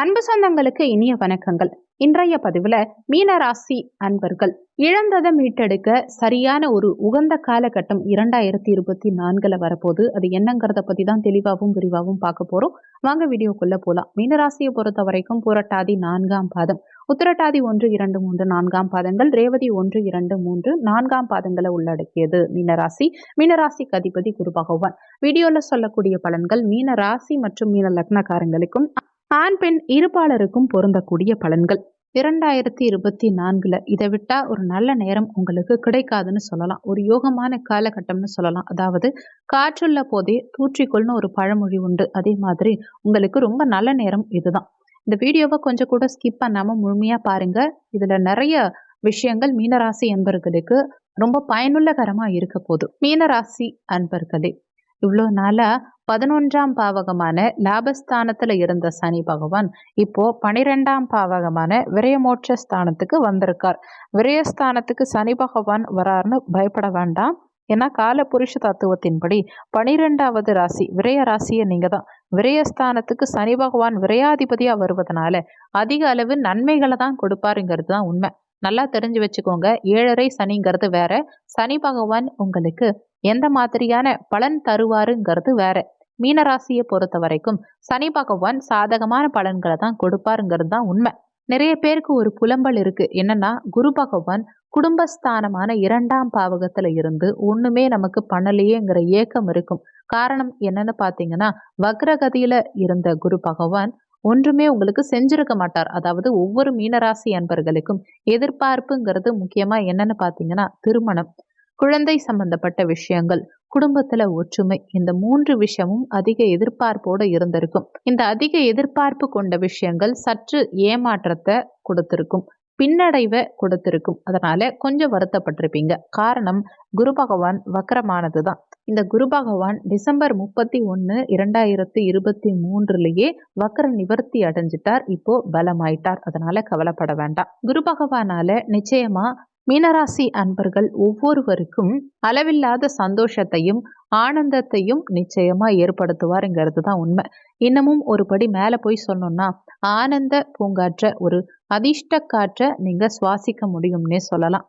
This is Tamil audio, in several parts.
அன்பு சொந்தங்களுக்கு இனிய வணக்கங்கள். இன்றைய பதிவுல மீனராசி அன்பர்கள். இழந்ததை மீட்டெடுக்க சரியான ஒரு உகந்த காலகட்டம் இரண்டாயிரத்தி இருபத்தி நான்குல வரப்போகுது. அது என்னங்கிறத பத்தி தான் தெளிவாகவும் விரிவாகவும் பார்க்க போறோம். வாங்க வீடியோக்குள்ள போலாம். மீனராசியை பொறுத்த வரைக்கும் புரட்டாதி நான்காம் பாதம். உத்திரட்டாதி ஒன்று இரண்டு மூன்று நான்காம் பாதங்கள். ரேவதி ஒன்று இரண்டு மூன்று நான்காம் பாதங்களை உள்ளடக்கியது மீனராசி. மீனராசிக்கு அதிபதி குரு பகவான். வீடியோல சொல்லக்கூடிய பலன்கள் மீனராசி மற்றும் மீன லக்னக்காரங்களுக்கும் ஆண் பெண் இருபாலருக்கும் பொருந்தக்கூடிய பலன்கள். இரண்டாயிரத்தி இருபத்தி நான்குல இதை விட்டா ஒரு நல்ல நேரம் உங்களுக்கு கிடைக்காதுன்னு சொல்லலாம். ஒரு யோகமான காலகட்டம்னு சொல்லலாம். அதாவது காற்றுள்ள போதே தூற்றிக்கொள்னு ஒரு பழமொழி உண்டு. அதே மாதிரி உங்களுக்கு ரொம்ப நல்ல நேரம் இதுதான். இந்த வீடியோவை கொஞ்சம் கூட ஸ்கிப் பண்ணாமல் முழுமையா பாருங்க. இதுல நிறைய விஷயங்கள் மீனராசி அன்பர்களுக்கு ரொம்ப பயனுள்ளகரமா இருக்க போகுது. மீனராசி அன்பர்களே இவ்வளோ நாளாக பதினொன்றாம் பாவகமான லாபஸ்தானத்தில் இருந்த சனி பகவான் இப்போ பனிரெண்டாம் பாவகமான விரயமோட்ச ஸ்தானத்துக்கு வந்திருக்கார். விரயஸ்தானத்துக்கு சனி பகவான் வராருன்னு பயப்பட வேண்டாம். ஏன்னா கால புருஷ தத்துவத்தின்படி பனிரெண்டாவது ராசி விரய ராசியை நீங்கள் தான் விரயஸ்தானத்துக்கு சனி பகவான் விரையாதிபதியாக வருவதனால அதிக அளவு நன்மைகளை தான் கொடுப்பாருங்கிறது தான் உண்மை. நல்லா தெரிஞ்சு வச்சுக்கோங்க. ஏழரை சனிங்கிறது வேற. சனி பகவான் உங்களுக்கு எந்த மாதிரியான பலன் தருவாருங்கிறது வேற. மீனராசியை பொறுத்த வரைக்கும் சனி பகவான் சாதகமான பலன்களை தான் கொடுப்பாருங்கிறது தான் உண்மை. நிறைய பேருக்கு ஒரு புலம்பல் இருக்கு. என்னன்னா குரு பகவான் குடும்பஸ்தானமான இரண்டாம் பாவகத்துல இருந்து ஒண்ணுமே நமக்கு பண்ணலையேங்கிற ஏக்கம் இருக்கும். காரணம் என்னன்னு பாத்தீங்கன்னா வக்ரகதியில இருந்த குரு பகவான் ஒன்றுமே உங்களுக்கு செஞ்சிருக்க மாட்டார். அதாவது ஒவ்வொரு மீனராசி அன்பர்களுக்கும் எதிர்பார்ப்புங்கிறது முக்கியமா என்னன்னு பாத்தீங்கன்னா திருமணம். குழந்தை சம்பந்தப்பட்ட விஷயங்கள் குடும்பத்துல ஒற்றுமை இந்த மூன்று விஷயமும் அதிக எதிர்பார்ப்போடு இருந்திருக்கும். இந்த அதிக எதிர்பார்ப்பு கொண்ட விஷயங்கள் சற்று ஏமாற்றத்தை கொடுத்திருக்கும் பின்னடைவை கொடுத்திருக்கும். அதனால கொஞ்சம் வருத்தப்பட்டிருப்பீங்க. காரணம் குரு பகவான் வக்கரமானது தான் இந்த குரு பகவான் டிசம்பர் முப்பத்தி ஒன்று இரண்டாயிரத்தி இருபத்தி மூன்றுலயே வக்கர நிவர்த்தி அடைஞ்சிட்டார். இப்போ பலமாயிட்டார். அதனால கவலைப்பட வேண்டாம். குரு பகவானால நிச்சயமா மீனராசி அன்பர்கள் ஒவ்வொருவருக்கும் அளவில்லாத சந்தோஷத்தையும் ஆனந்தத்தையும் நிச்சயமா ஏற்படுத்துவாருங்கிறது தான் உண்மை. இன்னமும் ஒரு படி மேலே போய் சொன்னோம்னா ஆனந்த பூங்காற்ற ஒரு அதிர்ஷ்ட காற்றை நீங்க சுவாசிக்க முடியும்னே சொல்லலாம்.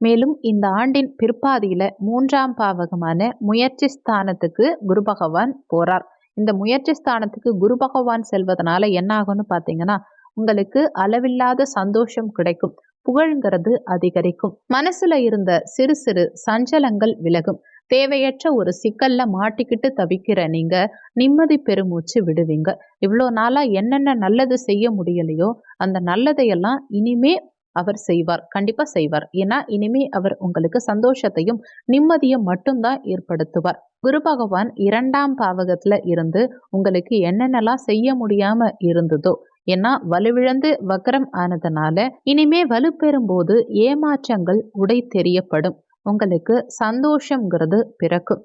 மேலும் இந்த ஆண்டின் பிற்பாதியில மூன்றாம் பாவகமான முயற்சி ஸ்தானத்துக்கு குரு பகவான் போறார். இந்த முயற்சி ஸ்தானத்துக்கு குரு பகவான் செல்வதனால என்ன ஆகும்னு பார்த்தீங்கன்னா உங்களுக்கு அளவில்லாத சந்தோஷம் கிடைக்கும். புகழ்ங்கிறது அதிகரிக்கும். மனசுல இருந்த சிறு சிறு சஞ்சலங்கள் விலகும். தேவையற்ற ஒரு சிக்கல்ல மாட்டிக்கிட்டு தவிக்கிற நீங்க நிம்மதி பெருமூச்சு விடுவீங்க. இவ்வளோ நாளா என்னென்ன நல்லது செய்ய முடியலையோ அந்த நல்லதையெல்லாம் இனிமே அவர் செய்வார். கண்டிப்பா செய்வார். ஏன்னா இனிமே அவர் உங்களுக்கு சந்தோஷத்தையும் நிம்மதியும் மட்டும்தான் ஏற்படுத்துவார். குரு பகவான் இரண்டாம் பாவகத்துல இருந்து உங்களுக்கு என்னென்னலாம் செய்ய முடியாம இருந்ததோ ஏன்னா வலுவிழந்து வக்கரம் ஆனதுனால இனிமே வலுப்பெறும் போது ஏமாற்றங்கள் உடை தெரியப்படும். உங்களுக்கு சந்தோஷங்கிறது பிறக்கும்.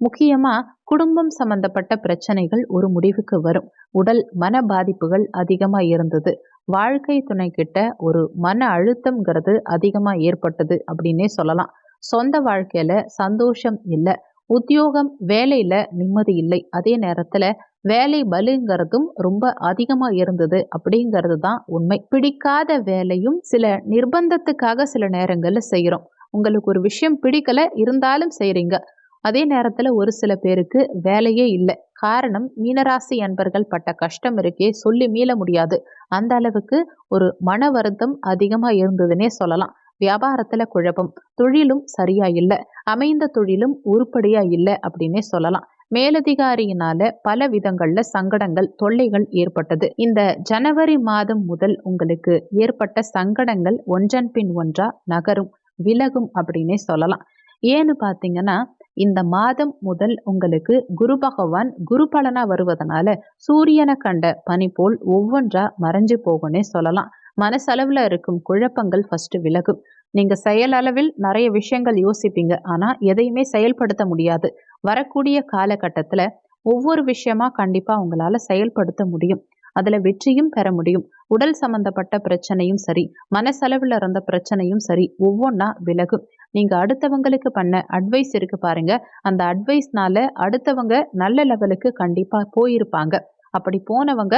முக்கியமா குடும்பம் சம்பந்தப்பட்ட பிரச்சனைகள் ஒரு முடிவுக்கு வரும். உடல் மன பாதிப்புகள் அதிகமா இருந்தது. வாழ்க்கை துணை கிட்ட ஒரு மன அழுத்தம்ங்கிறது அதிகமா ஏற்பட்டது அப்படின்னே சொல்லலாம். சொந்த வாழ்க்கையில சந்தோஷம் இல்லை. உத்தியோகம் வேலையில நிம்மதி இல்லை. அதே நேரத்துல வேலை பலுங்கிறதும் ரொம்ப அதிகமா இருந்தது அப்படிங்கிறது தான் உண்மை. பிடிக்காத வேலையும் சில நிர்பந்தத்துக்காக சில நேரங்கள்ல செய்கிறோம் உங்களுக்கு ஒரு விஷயம் பிடிக்கல இருந்தாலும் செய்கிறீங்க அதே நேரத்தில் ஒரு சில பேருக்கு வேலையே இல்லை. காரணம் மீனராசி அன்பர்கள் பட்ட கஷ்டம் இருக்கே சொல்லி மீள முடியாது. அந்த அளவுக்கு ஒரு மன வருத்தம் அதிகமாக இருந்ததுன்னே சொல்லலாம். வியாபாரத்தில் குழப்பம். தொழிலும் சரியா இல்லை. அமைந்த தொழிலும் உருப்படியா இல்லை அப்படின்னே சொல்லலாம். மேலதிகாரியினால பல விதங்கள்ல சங்கடங்கள் தொல்லைகள் ஏற்பட்டது. இந்த ஜனவரி மாதம் முதல் உங்களுக்கு ஏற்பட்ட சங்கடங்கள் ஒன்றன் பின் ஒன்றா நகரும் விலகும் அப்படின்னே சொல்லலாம். ஏன்னு பார்த்தீங்கன்னா இந்த மாதம் முதல் உங்களுக்கு குரு பகவான் குரு பலனா வருவதனால சூரியனை கண்ட பனி போல் ஒவ்வொன்றா மறைஞ்சு போகும்னே சொல்லலாம். மனசளவில் இருக்கும் குழப்பங்கள் ஃபர்ஸ்ட் விலகும். நீங்க செயலளவில் நிறைய விஷயங்கள் யோசிப்பீங்க. ஆனா எதையுமே செயல்படுத்த முடியாது. வரக்கூடிய காலகட்டத்தில் ஒவ்வொரு விஷயமா கண்டிப்பாக உங்களால செயல்படுத்த முடியும். அதில் வெற்றியும் பெற முடியும். உடல் சம்பந்தப்பட்ட பிரச்சனையும் சரி மனசளவில் இருந்த பிரச்சனையும் சரி ஒவ்வொன்றா விலகும். நீங்க அடுத்தவங்களுக்கு பண்ண அட்வைஸ் இருக்கு பாருங்க. அந்த அட்வைஸ்னால அடுத்தவங்க நல்ல லெவலுக்கு கண்டிப்பாக போயிருப்பாங்க. அப்படி போனவங்க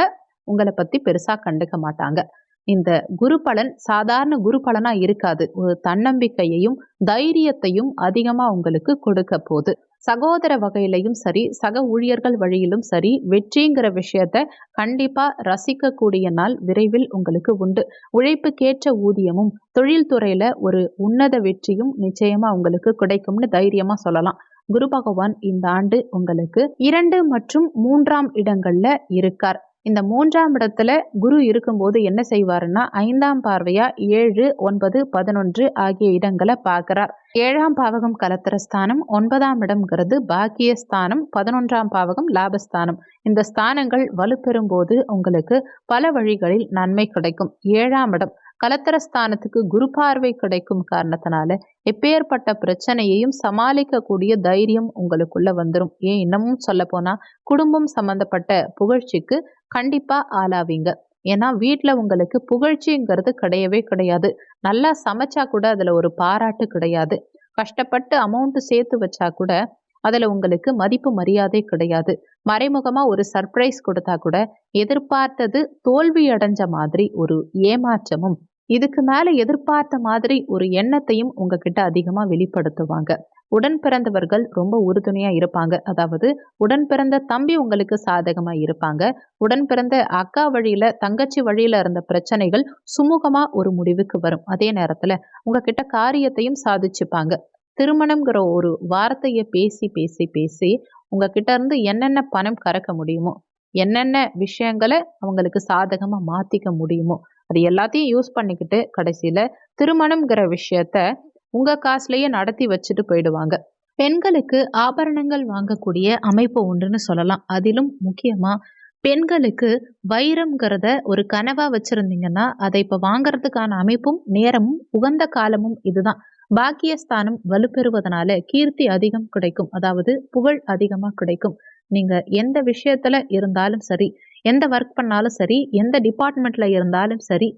உங்களை பத்தி பெருசா கண்டுக்க மாட்டாங்க. இந்த குரு பலன் சாதாரண குரு பலனாக இருக்காது. ஒரு தன்னம்பிக்கையையும் தைரியத்தையும் அதிகமாக உங்களுக்கு கொடுக்க போகுது. சகோதர வகையிலையும் சரி சக ஊழியர்கள் வழியிலும் சரி வெற்றிங்கிற விஷயத்த கண்டிப்பா ரசிக்கக்கூடிய நாள் விரைவில் உங்களுக்கு உண்டு. உழைப்புக்கேற்ற ஊதியமும் தொழில்துறையில ஒரு உன்னத வெற்றியும் நிச்சயமா உங்களுக்கு கிடைக்கும்னு தைரியமா சொல்லலாம். குரு பகவான் இந்த ஆண்டு உங்களுக்கு இரண்டு மற்றும் மூன்றாம் இடங்கள்ல இருக்கார். இந்த மூன்றாம் இடத்துல குரு இருக்கும்போது என்ன செய்வாருன்னா ஐந்தாம் பார்வையா ஏழு ஒன்பது பதினொன்று ஆகிய இடங்களை பார்க்கிறார். ஏழாம் பாவகம் கலத்திரஸ்தானம் ஒன்பதாம் இடம்ங்கிறது பாக்கியஸ்தானம் பதினொன்றாம் பாவகம் லாபஸ்தானம். இந்த ஸ்தானங்கள் வலுப்பெறும் போது உங்களுக்கு பல வழிகளில் நன்மை கிடைக்கும். ஏழாம் இடம் கலத்திரஸ்தானத்துக்கு குரு பார்வை கிடைக்கும் காரணத்தினால எப்பேற்பட்ட பிரச்சனையையும் சமாளிக்கக்கூடிய தைரியம் உங்களுக்குள்ள வந்துடும் ஏன் இன்னமும் சொல்ல போனா குடும்பம் சம்பந்தப்பட்ட புகழ்ச்சிக்கு கண்டிப்பா ஆளாவீங்க. ஏன்னா வீட்டில் உங்களுக்கு புகழ்ச்சிங்கிறது கிடையவே கிடையாது. நல்லா சமைச்சா கூட அதில் ஒரு பாராட்டு கிடையாது. கஷ்டப்பட்டு அமௌண்ட் சேர்த்து வச்சா கூட அதில் உங்களுக்கு மதிப்பு மரியாதை கிடையாது. மறைமுகமாக ஒரு சர்ப்ரைஸ் கொடுத்தா கூட எதிர்பார்த்தது தோல்வி அடைஞ்ச மாதிரி ஒரு ஏமாற்றமும் இதுக்கு மேலே எதிர்பார்த்த மாதிரி ஒரு எண்ணத்தையும் உங்ககிட்ட அதிகமாக வெளிப்படுத்துவாங்க. உடன் பிறந்தவர்கள் ரொம்ப உறுதுணையாக இருப்பாங்க. அதாவது உடன் பிறந்த தம்பி உங்களுக்கு சாதகமாக இருப்பாங்க. உடன் பிறந்த அக்கா வழியில் தங்கச்சி வழியில் இருந்த பிரச்சனைகள் சுமூகமாக ஒரு முடிவுக்கு வரும். அதே நேரத்தில் உங்ககிட்ட காரியத்தையும் சாதிச்சுப்பாங்க. திருமணம்ங்கிற ஒரு வார்த்தையை பேசி பேசி பேசி உங்ககிட்ட இருந்து என்னென்ன பணம் கறக்க முடியுமோ என்னென்ன விஷயங்களை அவங்களுக்கு சாதகமாக மாற்றிக்க முடியுமோ அது எல்லாத்தையும் யூஸ் பண்ணிக்கிட்டு கடைசியில் திருமணம்ங்கிற விஷயத்த உங்கள் காசுலேயே நடத்தி வச்சுட்டு போயிடுவாங்க. பெண்களுக்கு ஆபரணங்கள் வாங்கக்கூடிய அமைப்பு உண்டுன்னு சொல்லலாம். அதிலும் முக்கியமாக பெண்களுக்கு வைரம்ங்கிறத ஒரு கனவாக வச்சுருந்தீங்கன்னா அதை இப்போ வாங்கறதுக்கான அமைப்பும் நேரமும் உகந்த காலமும் இதுதான். பாக்கியஸ்தானம் வலுப்பெறுவதனால கீர்த்தி அதிகம் கிடைக்கும். அதாவது புகழ் அதிகமாக கிடைக்கும். நீங்கள் எந்த விஷயத்தில் இருந்தாலும் சரி எந்த ஒர்க் பண்ணாலும் சரி எந்த டிபார்ட்மெண்ட்டில் இருந்தாலும் சரி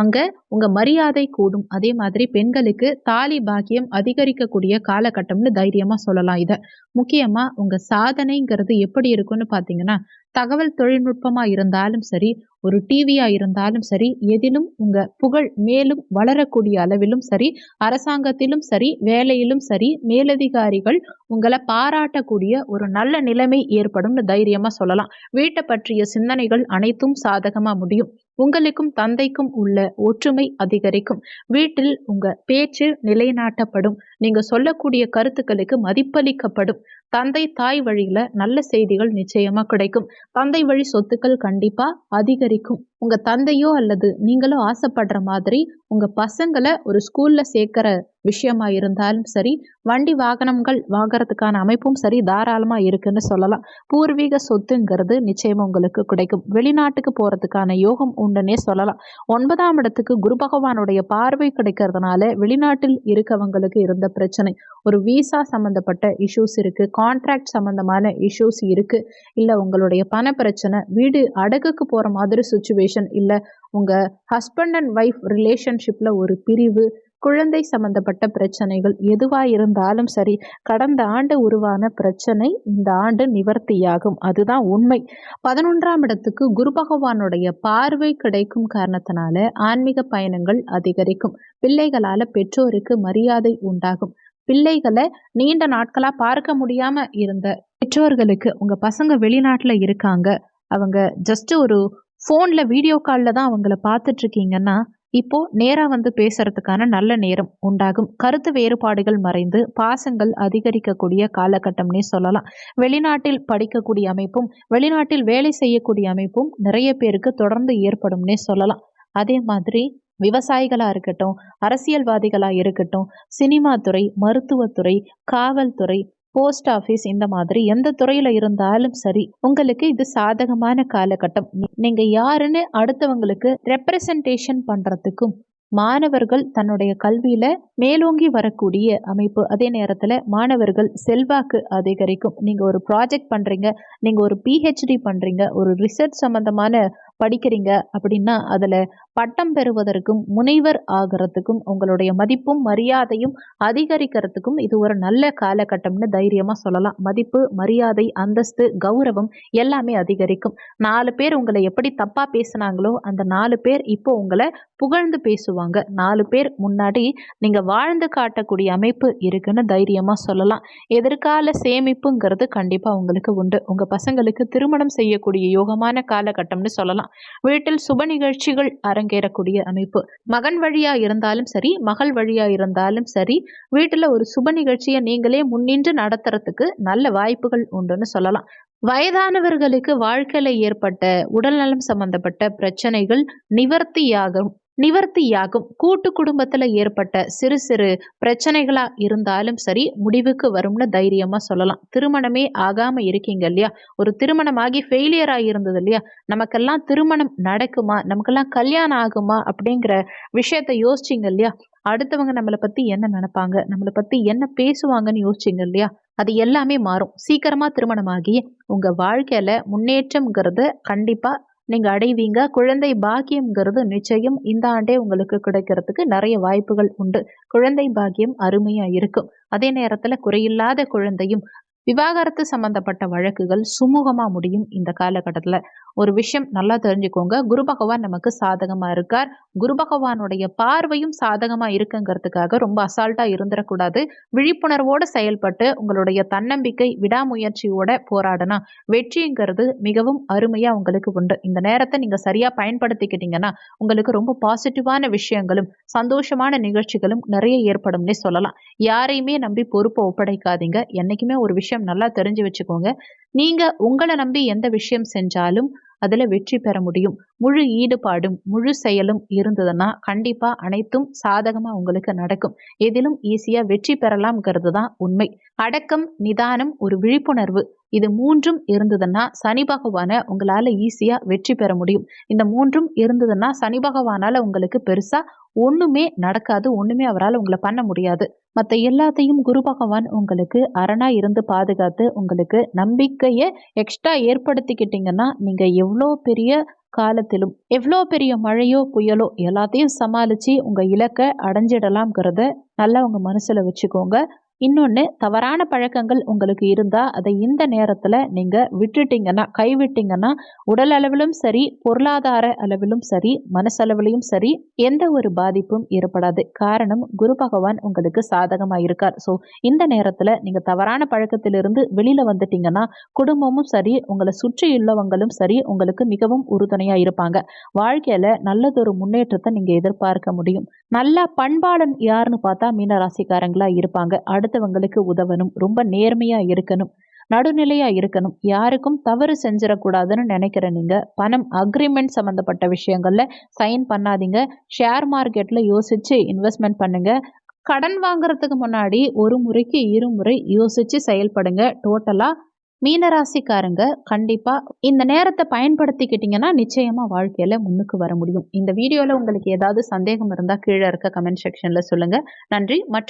அங்கே உங்கள் மரியாதை கூடும். அதே மாதிரி பெண்களுக்கு தாலி பாக்கியம் அதிகரிக்கக்கூடிய காலகட்டம்னு தைரியமாக சொல்லலாம் இதை. முக்கியமாக உங்கள் சாதனைங்கிறது எப்படி இருக்குன்னு பார்த்தீங்கன்னா தகவல் தொழில்நுட்பமாக இருந்தாலும் சரி ஒரு டிவியாக இருந்தாலும் சரி எதிலும் உங்கள் புகழ் மேலும் வளரக்கூடிய அளவிலும் சரி அரசாங்கத்திலும் சரி வேலையிலும் சரி மேலதிகாரிகள் உங்களை பாராட்டக்கூடிய ஒரு நல்ல நிலைமை ஏற்படும்னு தைரியமாக சொல்லலாம். வீட்டை பற்றிய சிந்தனைகள் அனைத்தும் சாதகமாக முடியும். உங்களுக்கும் தந்தைக்கும் உள்ள ஒற்றுமை அதிகரிக்கும். வீட்டில் உங்க பேச்சு நிலைநாட்டப்படும். நீங்க சொல்லக்கூடிய கருத்துக்களுக்கு மதிப்பளிக்கப்படும். தந்தை தாய் வழியில நல்ல செய்திகள் நிச்சயமா கிடைக்கும். தந்தை வழி சொத்துக்கள் கண்டிப்பா அதிகரிக்கும். உங்க தந்தையோ அல்லது நீங்களோ ஆசைப்படுற மாதிரி உங்க பசங்களை ஒரு ஸ்கூல்ல சேர்க்கிற விஷயமா இருந்தாலும் சரி வண்டி வாகனங்கள் வாங்குறதுக்கான அமைப்பும் சரி தாராளமா இருக்குன்னு சொல்லலாம். பூர்வீக சொத்துங்கிறது நிச்சயமா உங்களுக்கு கிடைக்கும். வெளிநாட்டுக்கு போறதுக்கான யோகம் உண்டுன்னே சொல்லலாம். ஒன்பதாம் இடத்துக்கு குரு பகவானுடைய பார்வை கிடைக்கிறதுனால வெளிநாட்டில் இருக்கவங்களுக்கு இருந்த பிரச்சனை. ஒரு விசா சம்மந்தப்பட்ட இஷ்யூஸ் இருக்கு. கான்ட்ராக்ட் சம்மந்தமான இஷ்யூஸ் இருக்கு. இல்லை உங்களுடைய பண பிரச்சனை வீடு அடகுக்கு போகிற மாதிரி சுச்சுவேஷன் இல்லை உங்கள் ஹஸ்பண்ட் அண்ட் ஒய்ஃப் ரிலேஷன்ஷிப்பில் ஒரு பிரிவு குழந்தை சம்பந்தப்பட்ட பிரச்சனைகள் எதுவாக இருந்தாலும் சரி கடந்த ஆண்டு உருவான பிரச்சனை இந்த ஆண்டு நிவர்த்தியாகும். அதுதான் உண்மை. பதினொன்றாம் இடத்துக்கு குரு பகவானுடைய பார்வை கிடைக்கும் காரணத்தினால ஆன்மீக பயணங்கள் அதிகரிக்கும். பிள்ளைகளால் பெற்றோருக்கு மரியாதை உண்டாகும். பிள்ளைகளை நீண்ட நாட்களாக பார்க்க முடியாமல் இருந்த பெற்றோர்களுக்கு உங்கள் பசங்க வெளிநாட்டில் இருக்காங்க. அவங்க ஜஸ்ட் ஒரு ஃபோனில் வீடியோ காலில் தான் அவங்கள பார்த்துட்ருக்கீங்கன்னா இப்போது நேராக வந்து பேசுறதுக்கான நல்ல நேரம் உண்டாகும். கருத்து வேறுபாடுகள் மறைந்து பாசங்கள் அதிகரிக்கக்கூடிய காலகட்டம்னே சொல்லலாம். வெளிநாட்டில் படிக்கக்கூடிய அமைப்பும் வெளிநாட்டில் வேலை செய்யக்கூடிய அமைப்பும் நிறைய பேருக்கு தொடர்ந்து ஏற்படும்னே சொல்லலாம். அதே மாதிரி விவசாயிகளாக இருக்கட்டும் அரசியல்வாதிகளாக இருக்கட்டும் சினிமா துறை மருத்துவத்துறை காவல்துறை போஸ்ட் ஆஃபீஸ் இந்த மாதிரி எந்த துறையில் இருந்தாலும் சரி உங்களுக்கு இது சாதகமான காலகட்டம். நீங்கள் யாருன்னு அடுத்தவங்களுக்கு ரெப்ரசன்டேஷன் பண்ணுறதுக்கும் மாணவர்கள் தன்னுடைய கல்வியில் மேலோங்கி வரக்கூடிய அமைப்பு. அதே நேரத்தில் மாணவர்கள் செல்வாக்கு அதிகரிக்கும். நீங்கள் ஒரு ப்ராஜெக்ட் பண்ணுறீங்க நீங்கள் ஒரு பிஹெச்டி பண்ணுறீங்க ஒரு ரிசர்ச் சம்மந்தமான படிக்கிறீங்க அப்படின்னா அதில் பட்டம் பெறுவதற்கும் முனைவர் ஆகிறதுக்கும் உங்களுடைய மதிப்பும் மரியாதையும் அதிகரிக்கிறதுக்கும் இது ஒரு நல்ல காலகட்டம்னு தைரியமாக சொல்லலாம். மதிப்பு மரியாதை அந்தஸ்து கௌரவம் எல்லாமே அதிகரிக்கும். நாலு பேர் உங்களை எப்படி தப்பாக பேசுனாங்களோ அந்த நாலு பேர் இப்போ உங்களை புகழ்ந்து பேசுவாங்க. நாலு பேர் முன்னாடி நீங்கள் வாழ்ந்து காட்டக்கூடிய அமைப்பு இருக்குன்னு தைரியமாக சொல்லலாம். எதிர்கால சேமிப்புங்கிறது கண்டிப்பாக உங்களுக்கு உண்டு. உங்கள் பசங்களுக்கு திருமணம் செய்யக்கூடிய யோகமான காலகட்டம்னு சொல்லலாம். வீட்டில் சுப நிகழ்ச்சிகள் அரங்கேறக்கூடிய அமைப்பு. மகன் வழியா இருந்தாலும் சரி மகள் வழியா இருந்தாலும் சரி வீட்டில் ஒரு சுப நிகழ்ச்சியை நீங்களே முன்னின்று நடத்துறதுக்கு நல்ல வாய்ப்புகள் உண்டுன்னு சொல்லலாம். வயதானவர்களுக்கு வாழ்க்கையில் ஏற்பட்ட உடல்நலம் சம்பந்தப்பட்ட பிரச்சனைகள் நிவர்த்தியாகும் நிவர்த்தியாகும். கூட்டு குடும்பத்தில் ஏற்பட்ட சிறு சிறு பிரச்சனைகளாக இருந்தாலும் சரி முடிவுக்கு வரும்னு தைரியமாக சொல்லலாம். திருமணமே ஆகாமல் இருக்கீங்க இல்லையா? ஒரு திருமணமாகி ஃபெயிலியராக இருந்தது இல்லையா? நமக்கெல்லாம் திருமணம் நடக்குமா? நமக்கெல்லாம் கல்யாணம் ஆகுமா? அப்படிங்கிற விஷயத்த யோசிச்சிங்க இல்லையா? அடுத்தவங்க நம்மளை பற்றி என்ன நினைப்பாங்க? நம்மளை பற்றி என்ன பேசுவாங்கன்னு யோசிச்சிங்க இல்லையா? அது எல்லாமே மாறும். சீக்கிரமாக திருமணமாகி உங்கள் வாழ்க்கையில் முன்னேற்றம்ங்கிறது கண்டிப்பாக நீங்கள் அடைவீங்க. குழந்தை பாக்கியம்ங்கிறது நிச்சயம் இந்த ஆண்டே உங்களுக்கு கிடைக்கிறதுக்கு நிறைய வாய்ப்புகள் உண்டு. குழந்தை பாக்கியம் அருமையாக இருக்கும். அதே நேரத்தில் குறையில்லாத குழந்தையும் விவாகரத்து சம்பந்தப்பட்ட வழக்குகள் சுமூகமாக முடியும் இந்த காலகட்டத்தில். ஒரு விஷயம் நல்லா தெரிஞ்சுக்கோங்க. குரு பகவான் நமக்கு சாதகமாக இருக்கார். குரு பகவானுடைய பார்வையும் சாதகமாக இருக்குங்கிறதுக்காக ரொம்ப அசால்ட்டாக இருந்துடக்கூடாது விழிப்புணர்வோடு செயல்பட்டு உங்களுடைய தன்னம்பிக்கை விடாமுயற்சியோட போராடினா வெற்றிங்கிறது மிகவும் அருமையாக உங்களுக்கு உண்டு. இந்த நேரத்தை நீங்கள் சரியாக பயன்படுத்திக்கிட்டீங்கன்னா உங்களுக்கு ரொம்ப பாசிட்டிவான விஷயங்களும் சந்தோஷமான நிகழ்ச்சிகளும் நிறைய ஏற்படும்னே சொல்லலாம். யாரையுமே நம்பி பொறுப்பை ஒப்படைக்காதீங்க. என்றைக்குமே ஒரு விஷயம் நல்லா தெரிஞ்சு வச்சுக்கோங்க. நீங்கள் உங்களை நம்பி எந்த விஷயம் செஞ்சாலும் அதில் வெற்றி பெற முடியும். முழு ஈடுபாடும் முழு செயலும் இருந்ததுன்னா கண்டிப்பாக அனைத்தும் சாதகமாக உங்களுக்கு நடக்கும். எதிலும் ஈஸியாக வெற்றி பெறலாம்ங்கிறது தான் உண்மை. அடக்கம் நிதானம் ஒரு விழிப்புணர்வு இது மூன்றும் இருந்ததுன்னா சனி பகவானை உங்களால் ஈஸியாக வெற்றி பெற முடியும். இந்த மூன்றும் இருந்ததுன்னா சனி பகவானால் உங்களுக்கு பெருசாக ஒன்றுமே நடக்காது ஒன்றுமே அவரால் உங்களை பண்ண முடியாது. மற்ற எல்லாத்தையும் குரு பகவான் உங்களுக்கு அரணாக இருந்து பாதுகாத்து உங்களுக்கு நம்பிக்கையை எக்ஸ்ட்ரா ஏற்படுத்திக்கிட்டிங்கன்னா நீங்கள் எவ்வளோ பெரிய காலத்திலும் எவ்வளோ பெரிய மழையோ புயலோ எல்லாத்தையும் சமாளித்து உங்கள் இலக்கை அடைஞ்சிடலாம்ங்கிறத நல்லா உங்கள் மனசில் வச்சுக்கோங்க. இன்னொன்று தவறான பழக்கங்கள் உங்களுக்கு இருந்தால் அதை இந்த நேரத்தில் நீங்கள் விட்டுட்டிங்கன்னா கைவிட்டிங்கன்னா உடல் அளவிலும் சரி பொருளாதார அளவிலும் சரி மனசளவிலையும் சரி எந்த ஒரு பாதிப்பும் ஏற்படாது. காரணம் குரு பகவான் உங்களுக்கு சாதகமாக இருக்கார் ஸோ இந்த நேரத்தில் நீங்கள் தவறான பழக்கத்திலிருந்து வெளியில் வந்துட்டீங்கன்னா குடும்பமும் சரி உங்களை சுற்றி உள்ளவங்களும் சரி உங்களுக்கு மிகவும் உறுதுணையாக இருப்பாங்க. வாழ்க்கையில் நல்லதொரு முன்னேற்றத்தை நீங்கள் எதிர்பார்க்க முடியும். நல்ல பண்பாளன் யாருன்னு பார்த்தா மீனராசிக்காரங்களாக இருப்பாங்க. அடுத்த அடுத்தவங்களுக்கு உதவணும். ரொம்ப நேர்மையாக இருக்கணும். நடுநிலையாக இருக்கணும். யாருக்கும் தவறு செஞ்சிடக்கூடாதுன்னு நினைக்கிற நீங்கள் பணம் அக்ரிமெண்ட் சம்மந்தப்பட்ட விஷயங்களில் சைன் பண்ணாதீங்க. ஷேர் மார்க்கெட்டில் யோசித்து இன்வெஸ்ட்மெண்ட் பண்ணுங்கள் கடன் வாங்குறதுக்கு முன்னாடி ஒரு முறைக்கு இருமுறை யோசித்து செயல்படுங்க. டோட்டலாக மீனராசிக்காரங்க கண்டிப்பாக இந்த நேரத்தை பயன்படுத்திக்கிட்டிங்கன்னா நிச்சயமாக வாழ்க்கையில் முன்னுக்கு வர முடியும். இந்த வீடியோவில் உங்களுக்கு ஏதாவது சந்தேகம் இருந்தால் கீழே இருக்க கமெண்ட் செக்ஷனில் சொல்லுங்கள் நன்றி. மற்றும்